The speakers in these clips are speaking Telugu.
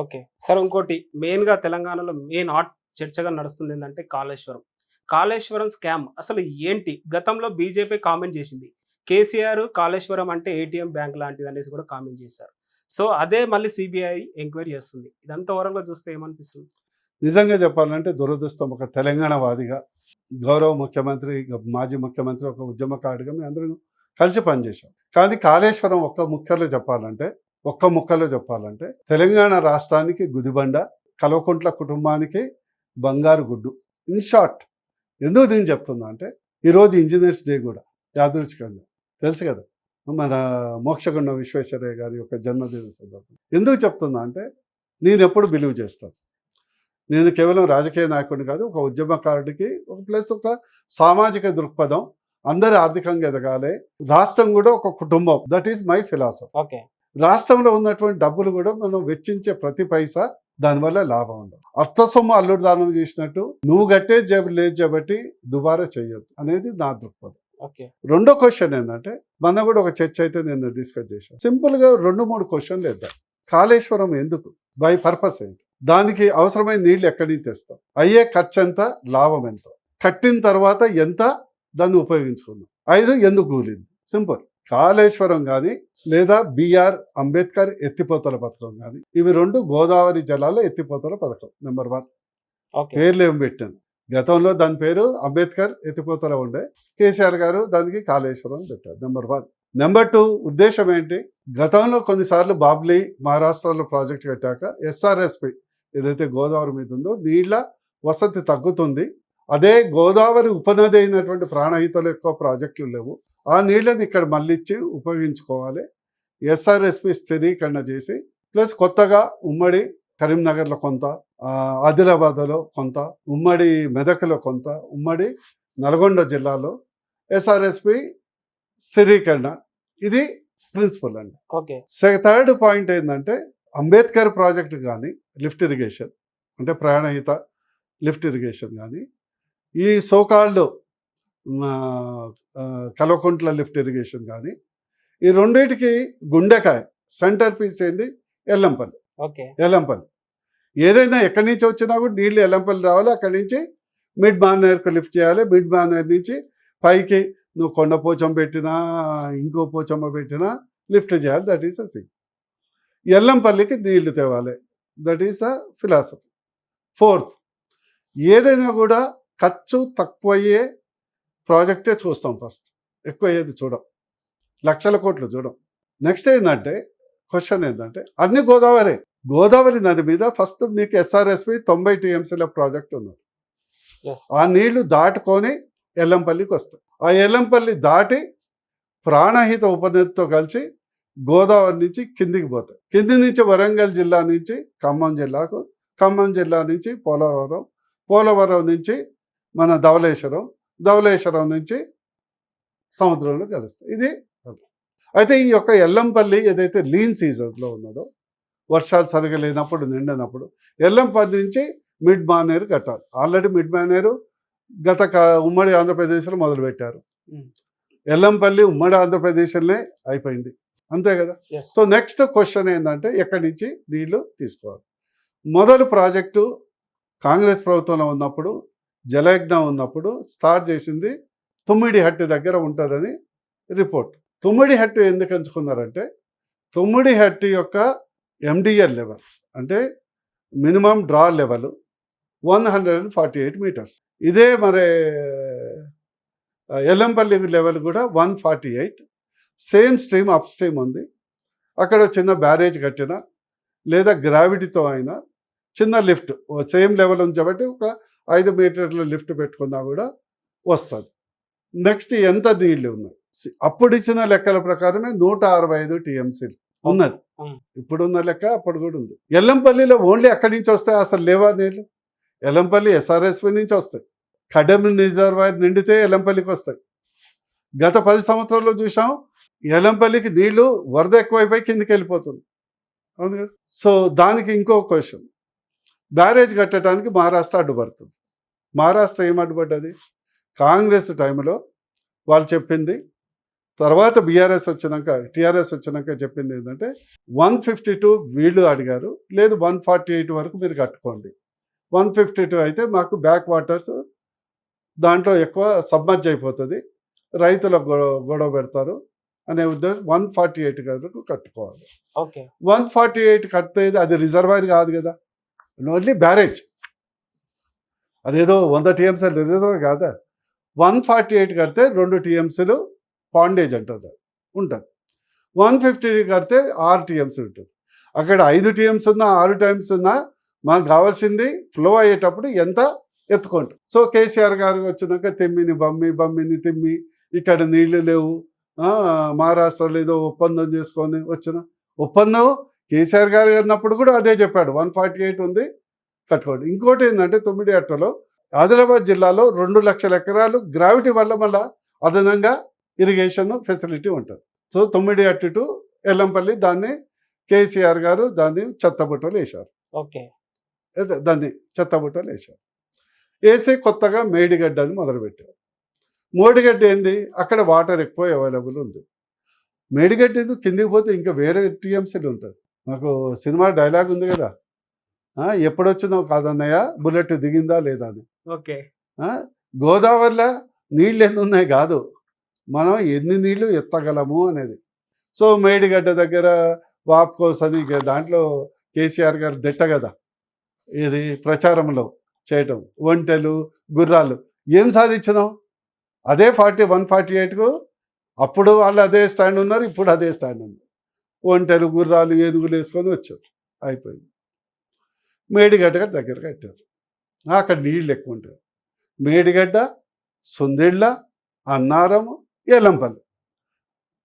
ఓకే. సార్ ఇంకోటి. మెయిన్గా తెలంగాణలో మెయిన్ హాట్ చర్చగా నడుస్తుంది ఏంటంటే కాళేశ్వరం. కాళేశ్వరం స్కామ్. అసలు ఏంటి? గతంలో బీజేపీ కామెంట్ చేసింది. కేసీఆర్ కాళేశ్వరం అంటే ఏటీఎం బ్యాంక్ లాంటిది అనేసి కూడా కామెంట్ చేశారు. సో అదే మళ్ళీ సిబిఐ ఎంక్వైరీ చేస్తుంది. ఇదంతా వరంగా చూస్తే ఏమనిపిస్తుంది? నిజంగా చెప్పాలంటే దురదృష్టం ఒక తెలంగాణ వాదిగా గౌరవ ముఖ్యమంత్రి మాజీ ముఖ్యమంత్రి ఒక ఉద్యమకారుడిగా మేము అందరం కలిసి పనిచేశాం. కానీ కాళేశ్వరం ఒక్క ముఖ్యంలో చెప్పాలంటే ఒక్క ముక్కలో చెప్పాలంటే తెలంగాణ రాష్ట్రానికి గుదిబండ కల్వకుంట్ల కుటుంబానికి బంగారు గుడ్డు. ఇన్ షార్ట్ ఎందుకు దీన్ని చెప్తున్నా అంటే ఈరోజు ఇంజనీర్స్ డే కూడా యాదృచ్ఛికంగా. తెలుసు కదా? మన మోక్షగుండం విశ్వేశ్వరయ్య గారి యొక్క జన్మదిన సందర్భం. ఎందుకు చెప్తున్నా అంటే నేను ఎప్పుడు బిలీవ్ చేస్తాను. నేను కేవలం రాజకీయ నాయకుడిని కాదు ఒక ఉద్యమకారుడికి ఒక ప్లస్ ఒక సామాజిక దృక్పథం అందరూ ఆర్థికంగా ఎదగాలి. రాష్ట్రం కూడా ఒక కుటుంబం. That is my philosophy okay రాష్ట్రంలో ఉన్నటువంటి డబ్బులు కూడా మనం వెచ్చించే ప్రతి పైసా దానివల్ల లాభం ఉండదు. అర్థ సొమ్ము అల్లుడు దానం చేసినట్టు నువ్వు కట్టే జబ్ లేదు కాబట్టి దుబారా చేయొద్దు అనేది నా దృక్పథం. ఓకే. రెండో క్వశ్చన్ ఏంటంటే మన కూడా ఒక చర్చ అయితే నేను డిస్కస్ చేశాను. సింపుల్గా రెండు మూడు క్వశ్చన్లు వేద్దాం. కాళేశ్వరం ఎందుకు? బై పర్పస్ ఏంటి? దానికి అవసరమైన నీళ్ళు ఎక్కడి నుంచి తెస్తాం? అయ్యే ఖర్చు ఎంత? లాభం ఎంత? కట్టిన తర్వాత ఎంత? దాన్ని ఉపయోగించుకుందాం. ఐదు ఎందుకు కూలింది? సింపుల్. కాళేశ్వరం కానీ లేదా బిఆర్ అంబేద్కర్ ఎత్తిపోతల పథకం కానీ ఇవి రెండు గోదావరి జలాల ఎత్తిపోతల పథకం. నెంబర్ వన్ పేర్లు ఏం పెట్టాను? గతంలో దాని పేరు అంబేద్కర్ ఎత్తిపోతల ఉండే కేసీఆర్ గారు దానికి కాళేశ్వరం పెట్టారు. నెంబర్ వన్ నెంబర్ టూ ఉద్దేశం ఏంటి? గతంలో కొన్నిసార్లు బాబ్లీ మహారాష్ట్రలో ప్రాజెక్ట్ కట్టాక ఎస్ఆర్ఎస్పి ఏదైతే గోదావరి మీద ఉందో నీళ్ళ వసతి తగ్గుతుంది. అదే గోదావరి ఉపనది అయినటువంటి ప్రాణహితలు ఎక్కువ ప్రాజెక్టులు లేవు. ఆ నీళ్ళని ఇక్కడ మళ్ళిచ్చి ఉపయోగించుకోవాలి. ఎస్ఆర్ఎస్పి స్థిరీకరణ చేసి ప్లస్ కొత్తగా ఉమ్మడి కరీంనగర్లో కొంత ఆదిలాబాద్లో కొంత ఉమ్మడి మెదక్లో కొంత ఉమ్మడి నల్గొండ జిల్లాలో ఎస్ఆర్ఎస్పి స్థిరీకరణ. ఇది ప్రిన్సిపల్ అండి. ఓకే. థర్డ్ పాయింట్ ఏంటంటే అంబేద్కర్ ప్రాజెక్ట్ కానీ లిఫ్ట్ ఇరిగేషన్ అంటే ప్రాణహిత లిఫ్ట్ ఇరిగేషన్ కానీ ఈ సోకాల్డ్ కలవకుంట్ల లిఫ్ట్ ఇరిగేషన్ కానీ ఈ రెండింటికి గుండెకాయ సెంటర్ పీస్ ఏంది? ఎల్లంపల్లి. ఓకే. ఎల్లంపల్లి. ఏదైనా ఎక్కడి నుంచి వచ్చినా కూడా నీళ్ళు ఎల్లంపల్లి రావాలి అక్కడి నుంచి మిడ్ మానేర్కు లిఫ్ట్ చేయాలి. మిడ్ మానేర్ నుంచి పైకి నువ్వు కొండ పోచం పెట్టినా ఇంకో పోచమ్మ పెట్టినా లిఫ్ట్ చేయాలి. దట్ ఈస్ అ థింగ్ ఎల్లంపల్లికి నీళ్ళు తేవాలి. That is the philosophy fourth ఏదైనా కూడా ఖర్చు తక్కువయ్యే ప్రాజెక్టే చూస్తాం ఫస్ట్. ఎక్కువ అయ్యేది చూడం. లక్షల కోట్లు చూడం. నెక్స్ట్ ఏంటంటే క్వశ్చన్ ఏంటంటే అన్ని గోదావరి. గోదావరి నది మీద ఫస్ట్ నీకు ఎస్ఆర్ఎస్పి తొంభై టీఎంసీల ప్రాజెక్ట్ ఉన్నది. ఎస్ ఆ నీళ్ళు దాటుకొని ఎల్లంపల్లికి వస్తాయి. ఆ ఎల్లంపల్లి దాటి ప్రాణహిత ఉపనదితో కలిసి గోదావరి నుంచి కిందికి పోతాయి. కింది నుంచి వరంగల్ జిల్లా నుంచి ఖమ్మం జిల్లాకు ఖమ్మం జిల్లా నుంచి పోలవరం పోలవరం నుంచి మన ధవళేశ్వరం ధవళేశ్వరం నుంచి సముద్రంలో కలుస్తాయి. ఇది. అయితే ఈ యొక్క ఎల్లంపల్లి ఏదైతే లీన్ సీజన్లో ఉన్నదో వర్షాలు సరిగా లేనప్పుడు నిండినప్పుడు ఎల్లంపల్లి నుంచి మిడ్ మానేరు కట్టాలి. ఆల్రెడీ మిడ్ మానేరు గత ఉమ్మడి ఆంధ్రప్రదేశ్లో మొదలుపెట్టారు. Mm. ఎల్లంపల్లి ఉమ్మడి ఆంధ్రప్రదేశ్లోనే అయిపోయింది. అంతే కదా? సో నెక్స్ట్ క్వశ్చన్ ఏంటంటే ఎక్కడి నుంచి నీళ్ళు తీసుకోవాలి? మొదటి ప్రాజెక్టు కాంగ్రెస్ ప్రభుత్వంలో ఉన్నప్పుడు జలయజ్ఞం ఉన్నప్పుడు స్టార్ట్ చేసింది తుమ్మిడిహట్టి దగ్గర ఉంటుందని రిపోర్ట్. తుమ్మిడి హట్టి ఎందుకు ఎంచుకున్నారంటే తుమ్మిడిహట్టి యొక్క ఎండిఎల్ లెవెల్ అంటే minimum draw level one hundred and forty eight metres ఇదే మరి ఎల్లంపల్లి లెవెల్ కూడా one forty eight same stream upstream ఉంది. అక్కడ చిన్న బ్యారేజ్ కట్టిన లేదా గ్రావిటీతో అయినా చిన్న లిఫ్ట్ సేమ్ లెవెల్ ఉంది కాబట్టి ఒక ఐదు మీటర్ల లిఫ్ట్ పెట్టుకున్నా కూడా వస్తుంది. నెక్స్ట్ ఎంత నీళ్ళు ఉన్నాయి? అప్పుడు ఇచ్చిన లెక్కల ప్రకారమే నూట అరవై ఐదు టీఎంసీలు ఉన్నది. ఇప్పుడున్న లెక్క అప్పుడు కూడా ఉంది. ఎల్లంపల్లిలో ఓన్లీ అక్కడి నుంచి వస్తాయి అసలు లేవా నీళ్ళు ఎల్లంపల్లి ఎస్ఆర్ఎస్పి నుంచి వస్తాయి. కడెం రిజర్వాయర్ నిండితే ఎల్లంపల్లికి వస్తాయి. గత పది సంవత్సరాల్లో చూసాం ఎల్లంపల్లికి నీళ్ళు వరద ఎక్కువైపోయి కిందికి వెళ్ళిపోతుంది అవును కదా? సో దానికి ఇంకో క్వశ్చన్. బ్యారేజ్ కట్టడానికి మహారాష్ట్ర అడ్డుపడుతుంది. మహారాష్ట్ర ఏం అడ్డుపడ్డది? కాంగ్రెస్ టైంలో వాళ్ళు చెప్పింది తర్వాత బీఆర్ఎస్ వచ్చినాక టీఆర్ఎస్ వచ్చినాక చెప్పింది ఏంటంటే వన్ ఫిఫ్టీ టూ వీళ్ళు అడిగారు లేదు వన్ ఫార్టీ ఎయిట్ వరకు మీరు కట్టుకోండి. వన్ ఫిఫ్టీ టూ అయితే మాకు బ్యాక్ వాటర్స్ దాంట్లో ఎక్కువ సబ్మర్జ్ అయిపోతుంది రైతులకు గొడవ గొడవ పెడతారు అనే ఉద్దేశం వన్ ఫార్టీ ఎయిట్ వరకు కట్టుకోవాలి. ఓకే. వన్ ఫార్టీ ఎయిట్ కడితే అది రిజర్వాయర్ కాదు కదా. ఓన్లీ బ్యారేజ్ అదేదో వంద టీఎంసీలు లేదో కాదా? వన్ ఫార్టీ ఎయిట్ కడితే రెండు టీఎంసీలు పాండేజ్ అంటారు. ఉంటుంది. వన్ ఫిఫ్టీ కడితే ఆరు టీఎంసీ ఉంటుంది. అక్కడ ఐదు టీఎంస్ ఉన్నా ఆరు టైమ్స్ ఉన్నా మనకు కావాల్సింది ఫ్లో అయ్యేటప్పుడు ఎంత ఎత్తుకుంటాం సో కేసీఆర్ గారు వచ్చినాక తెమ్మిని బమ్మి బమ్మిని తిమ్మి ఇక్కడ నీళ్ళు లేవు. మహారాష్ట్రలో ఏదో ఒప్పందం చేసుకొని వచ్చిన. ఒప్పందం కేసీఆర్ గారు అన్నప్పుడు కూడా అదే చెప్పాడు. వన్ ఫార్టీ ఎయిట్ ఉంది కట్టుకోండి. ఇంకోటి ఏంటంటే తొమ్మిది అట్టలో ఆదిలాబాద్ జిల్లాలో రెండు లక్షల ఎకరాలు గ్రావిటీ వల్ల మళ్ళా అదనంగా ఇరిగేషన్ ఫెసిలిటీ ఉంటుంది. సో తొమ్మిది అట్టు టు ఎల్లంపల్లి దాన్ని కేసీఆర్ గారు దాన్ని చెత్తబుట్టలు వేశారు. ఓకే. దాన్ని చెత్తబుట్టలు వేశారు. వేసి కొత్తగా మేడిగడ్డ అని మొదలుపెట్టారు. మోడిగడ్డ ఏంది? అక్కడ వాటర్ ఎక్కువ అవైలబుల్ ఉంది. మేడిగడ్డ ఎందుకు? కిందికి పోతే ఇంకా వేరే టీఎంసీలు ఉంటుంది మాకు సినిమా డైలాగ్ ఉంది కదా. ఎప్పుడొచ్చినావు కాదన్నయ్య? బుల్లెట్ దిగిందా లేదా అని. ఓకే. గోదావరిలో నీళ్ళు ఎన్ని ఉన్నాయి కాదు. మనం ఎన్ని నీళ్ళు ఎత్తగలము అనేది. సో మేడిగడ్డ దగ్గర వాప్కోస్ అని ఇక దాంట్లో కేసీఆర్ గారు దిట్ట కదా. ఇది ప్రచారంలో చేయటం. ఒంటెలు గుర్రాలు ఏం సాధించినాం? అదే ఫార్టీ వన్ ఫార్టీ ఎయిట్కు అప్పుడు వాళ్ళు అదే స్టాండ్ ఉన్నారు ఇప్పుడు అదే స్టాండ్ ఉంది. ఒంటెలు గుర్రాలు ఏనుగులు వేసుకొని వచ్చారు. అయిపోయింది. మేడిగడ్డ దగ్గర కట్టారు. అక్కడ నీళ్ళు ఎక్కువ ఉంటాయి. Medigadda Sundilla Annaram Yellampalli.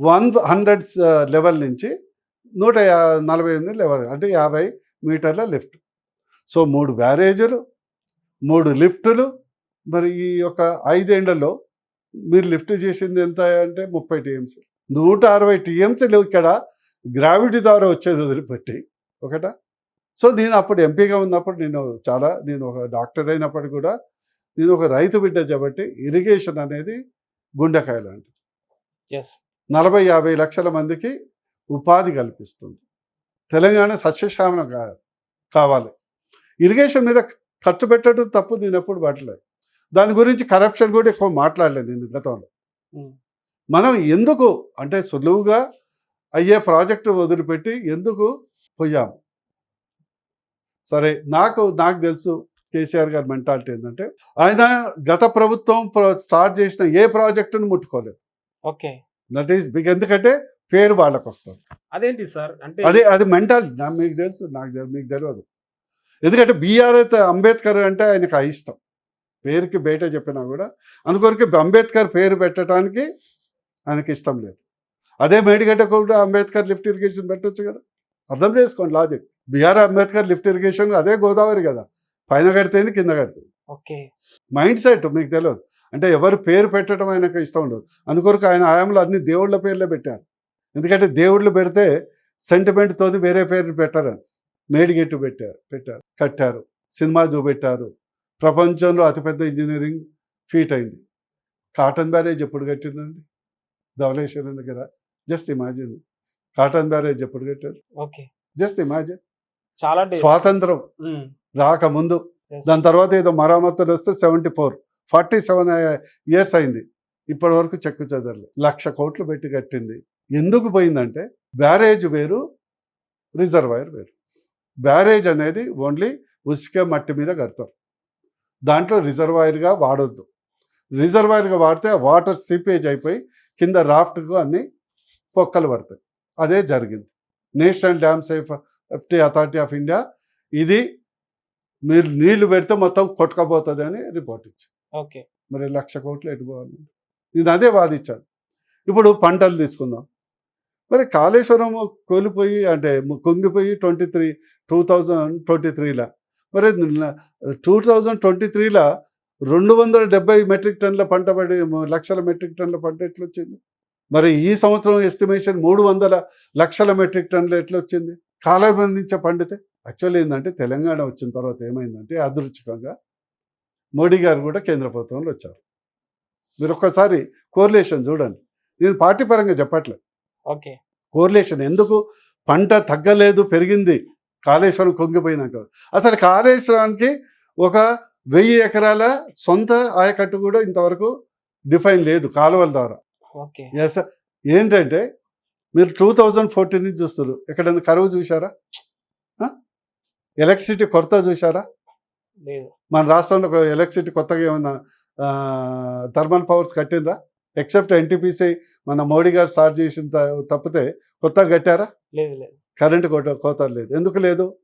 One hundred level నుంచి నూట యా నలభై ఎనిమిది లెవెల్ అంటే యాభై మీటర్ల లిఫ్ట్. సో మూడు బ్యారేజీలు మూడు లిఫ్టులు. మరి ఈ యొక్క ఐదేళ్ళలో మీరు లిఫ్ట్ చేసింది ఎంత అంటే ముప్పై టీఎంసీ. నూట అరవై టీఎంసీలు ఇక్కడ గ్రావిటీ ద్వారా వచ్చేది వదిలిపెట్టి. ఒకట? సో నేను అప్పుడు ఎంపీగా ఉన్నప్పుడు నేను చాలా నేను ఒక డాక్టర్ అయినప్పటికీ కూడా నేను ఒక రైతు బిడ్డ కాబట్టి ఇరిగేషన్ అనేది గుండెకాయ లాంటిది. ఎస్ నలభై యాభై లక్షల మందికి ఉపాధి కల్పిస్తుంది. తెలంగాణ సస్యశ్యామలం కా కావాలి. ఇరిగేషన్ మీద ఖర్చు పెట్టడం తప్పు నేను ఎప్పుడు పట్టలేదు. దాని గురించి కరప్షన్ కూడా ఎక్కువ మాట్లాడలేదు నేను గతంలో. ఉమ్. మనం ఎందుకు అంటే సులువుగా అయ్యే ప్రాజెక్టు వదిలిపెట్టి ఎందుకు పోయాము సరే నాకు నాకు తెలుసు కేసీఆర్ గారి మెంటాలిటీ ఏంటంటే ఆయన గత ప్రభుత్వం ప్ర- స్టార్ట్ చేసిన ఏ ప్రాజెక్టును ముట్టుకోలేదు. ఓకే. దట్ ఈస్ బిగ్ ఎందుకంటే పేరు వాళ్ళకు వస్తుంది అదేంటి సార్? అంటే అదే అది మెంటాలిటీ మీకు తెలుసు నాకు మీకు తెలియదు ఎందుకంటే బీఆర్ అంబేద్కర్ అంటే ఆయనకు అయిష్టం పేరుకి బయట చెప్పినా కూడా అందుకొరకు అంబేద్కర్ పేరు పెట్టడానికి ఆయనకి ఇష్టం లేదు. అదే మేడిగడ్డ కూడా అంబేద్కర్ లిఫ్ట్ ఇరిగేషన్ పెట్టొచ్చు కదా. అర్థం చేసుకోండి logic. B R Ambedkar lift irrigation అదే గోదావరి కదా. పైన కడితేంది కింద కడుతుంది. ఓకే. మైండ్ సెట్ మీకు తెలియదు. అంటే ఎవరు పేరు పెట్టడం ఆయనకు ఇష్టం ఉండదు. అందుకొరకు ఆయన ఆయంలో అన్ని దేవుళ్ళ పేర్లే పెట్టారు. ఎందుకంటే దేవుళ్ళు పెడితే సెంటిమెంట్తో వేరే పేరు పెట్టరు మేడిగెట్టు పెట్టారు పెట్టారు కట్టారు సినిమా చూపెట్టారు. ప్రపంచంలో అతిపెద్ద ఇంజనీరింగ్ ఫీట్ అయింది. కాటన్ బ్యారేజ్ ఎప్పుడు కట్టిందండి ధవళేశ్వరం దగ్గర. జస్ట్ ఇమాజిన్ కాటన్ బ్యారేజ్ ఎప్పుడు కట్టారు జస్ట్ ఇమాజిన్ చాలా స్వాతంత్రం ఉమ్, రాకముందు. దాని తర్వాత ఏదో మరామతులు వస్తే seventy four forty seven years అయింది. ఇప్పటి వరకు చెక్కు చెదరలేదు లక్ష కోట్లు పెట్టి కట్టింది. ఎందుకు పోయిందంటే బ్యారేజ్ వేరు రిజర్వాయర్ వేరు. బ్యారేజ్ అనేది ఓన్లీ ఉసుక మట్టి మీద కడతారు. దాంట్లో రిజర్వాయర్గా వాడొద్దు. రిజర్వాయర్గా వాడితే వాటర్ సీపేజ్ అయిపోయి కింద రాఫ్ట్కు అన్ని పొక్కలు పడతాయి. అదే జరిగింది. National dam safety authority of India ఇది మీరు నీళ్ళు పెడితే మొత్తం కొట్టుకపోతుంది అని రిపోర్ట్ ఇచ్చింది. ఓకే. మరి లక్ష కోట్లు ఎటుపోవాలి నేను అదే వాదించాను. ఇప్పుడు పంటలు తీసుకుందాం. మరి కాళేశ్వరం కోల్పోయి అంటే కుంగిపోయి twenty three two thousand twenty త్రీలో మరి టూ థౌజండ్ ట్వంటీ త్రీలో రెండు వందల డెబ్బై మెట్రిక్ టన్నుల పంట పడి లక్షల మెట్రిక్ టన్నుల పంట ఎట్లా వచ్చింది మరి ఈ సంవత్సరం ఎస్టిమేషన్ మూడు వందల లక్షల మెట్రిక్ టన్నులు ఎట్లా వచ్చింది కాలం నుంచే పండితే యాక్చువల్లీ ఏంటంటే తెలంగాణ వచ్చిన తర్వాత ఏమైందంటే అదృష్టంగా మోడీ గారు కూడా కేంద్ర ప్రభుత్వంలో వచ్చారు. మీరు ఒక్కసారి కోరిలేషన్ చూడండి. నేను పార్టీ పరంగా చెప్పట్లేదు. ఓకే. కోరిలేషన్ ఎందుకు? పంట తగ్గలేదు పెరిగింది. కాళేశ్వరం కుంగిపోయినాక. అసలు కాళేశ్వరానికి ఒక వెయ్యి ఎకరాల సొంత ఆయకట్టు కూడా ఇంతవరకు డిఫైన్ లేదు కాలువల ద్వారా. ఎస్ ఏంటంటే మీరు టూ థౌజండ్ ఫోర్టీన్ నుంచి చూస్తారు ఎక్కడైనా కరువు చూసారా ఎలక్ట్రిసిటీ కొరత చూసారా లేదు. మన రాష్ట్రంలో ఎలక్ట్రిసిటీ కొత్తగా ఏమన్నా థర్మల్ పవర్స్ కట్టినరా ఎక్సెప్ట్ ఎన్టీపీసీ మన మోడీ గారు స్టార్ట్ చేసిన త- తప్పితే కొత్తగా కట్టారా? లేదు లేదు. కరెంటు కోత లేదు. ఎందుకు లేదు?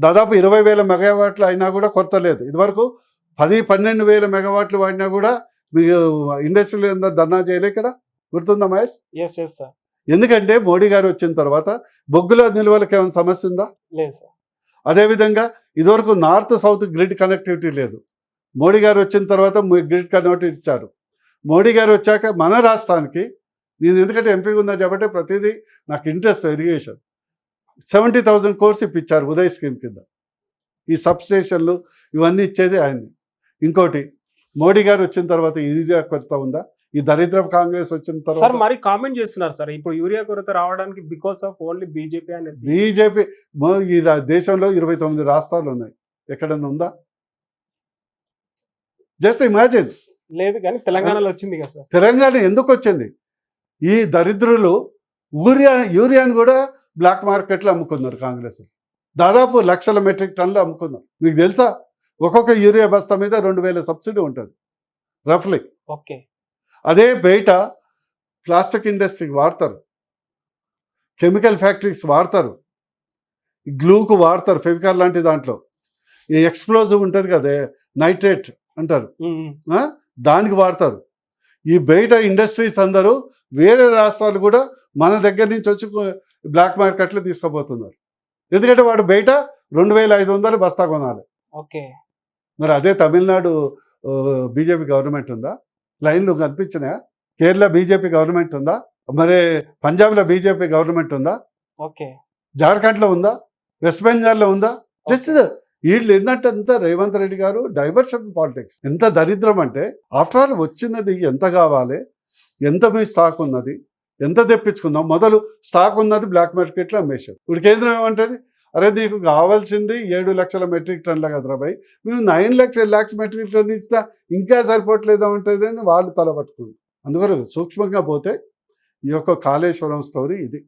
దాదాపు ఇరవై వేల మెగావాట్లు అయినా కూడా కొరత లేదు. ఇదివరకు పది పన్నెండు వేల మెగావాట్లు వాడినా కూడా మీకు ఇండస్ట్రీలో ఏందో ధర్నా చేయలే ఇక్కడ? గుర్తుందా మహేష్? ఎస్ ఎస్ సార్ ఎందుకంటే మోడీ గారు వచ్చిన తర్వాత బొగ్గుల నిల్వలకు ఏమైనా సమస్య ఉందా? లేదు సార్ అదేవిధంగా ఇదివరకు నార్త్ సౌత్ గ్రిడ్ కనెక్టివిటీ లేదు. మోడీ గారు వచ్చిన తర్వాత గ్రిడ్ కనెక్టివిటీ ఇచ్చారు. మోడీ గారు వచ్చాక మన రాష్ట్రానికి నేను ఎందుకంటే ఎంపీగా ఉన్నా కాబట్టి ప్రతిదీ నాకు interest irrigation seventy thousand course ఇప్పించారు ఉదయ్ స్కీమ్ కింద. ఈ సబ్స్టేషన్లు ఇవన్నీ ఇచ్చేది ఆయన్ని. ఇంకోటి మోడీ గారు వచ్చిన తర్వాత యూరియా కొరత ఉందా? ఈ దరిద్ర కాంగ్రెస్ వచ్చిన సార్ తర్వాత మరి కామెంట్ చేస్తున్నారు సార్. ఇప్పుడు యూరియా కొరత రావడానికి బికాస్ ఆఫ్ ఓన్లీ బీజేపీ అనేసి బీజేపీ ఈ దేశంలో ఇరవై తొమ్మిది రాష్ట్రాలు ఉన్నాయి. ఎక్కడన్నా ఉందా? జస్ట్ ఇమాజిన్ లేదు కానీ తెలంగాణలో వచ్చింది కదా సార్. తెలంగాణ ఎందుకు వచ్చింది? ఈ దరిద్రులు యూరియా యూరియాని కూడా బ్లాక్ మార్కెట్లో అమ్ముకున్నారు కాంగ్రెస్. దాదాపు లక్షల మెట్రిక్ టన్నులు అమ్ముకున్నారు. మీకు తెలుసా? ఒక్కొక్క యూరియా బస్తా మీద రెండు వేల సబ్సిడీ ఉంటుంది. రఫ్లీ ఓకే అదే బయట ప్లాస్టిక్ ఇండస్ట్రీకి వాడతారు. కెమికల్ ఫ్యాక్టరీస్ వాడతారు. గ్లూకు వాడతారు ఫెవికాల్ లాంటి దాంట్లో. ఈ ఎక్స్ప్లోజివ్ ఉంటుంది కదే నైట్రేట్ అంటారు? దానికి వాడతారు. ఈ బయట ఇండస్ట్రీస్ అందరూ వేరే రాష్ట్రాలు కూడా మన దగ్గర నుంచి వచ్చి బ్లాక్ మార్కెట్లో తీసుకుపోతున్నారు. ఎందుకంటే వాడు బయట రెండు వేల ఐదు వందలు బస్తా కొనాలి. ఓకే. మరి అదే తమిళనాడు బీజేపీ గవర్నమెంట్ ఉందా? లైన్లు కనిపించినాయా? కేరళ బీజేపీ గవర్నమెంట్ ఉందా? మరి పంజాబ్లో బీజేపీ గవర్నమెంట్ ఉందా? ఓకే. జార్ఖండ్లో ఉందా? వెస్ట్ బెంగాల్లో ఉందా? జస్ట్ వీళ్ళు ఏంటంటే రేవంత్ రెడ్డి గారు డైవర్షన్ పాలిటిక్స్. ఎంత దరిద్రం అంటే ఆఫ్టర్ ఆల్ వచ్చినది ఎంత కావాలి? ఎంత మీ స్టాక్ ఉన్నది? ఎంత తెప్పించుకుందాం? మొదలు స్టాక్ ఉన్నది బ్లాక్ మార్కెట్లో అమ్మేశారు. ఇప్పుడు కేంద్రం ఏమంటుంది? అరే నీకు కావాల్సింది ఏడు లక్షల మెట్రిక్ టన్ల కదరా భయ్. మేము నైన్ లక్షల ల్యాక్స్ మెట్రిక్ టన్ ఇస్తా ఇంకా సరిపోవట్లేదా ఉంటుంది అని వాళ్ళు తల పట్టుకుంటారు. అందువల్ల సూక్ష్మంగా పోతే ఈ యొక్క కాళేశ్వరం స్టోరీ ఇది.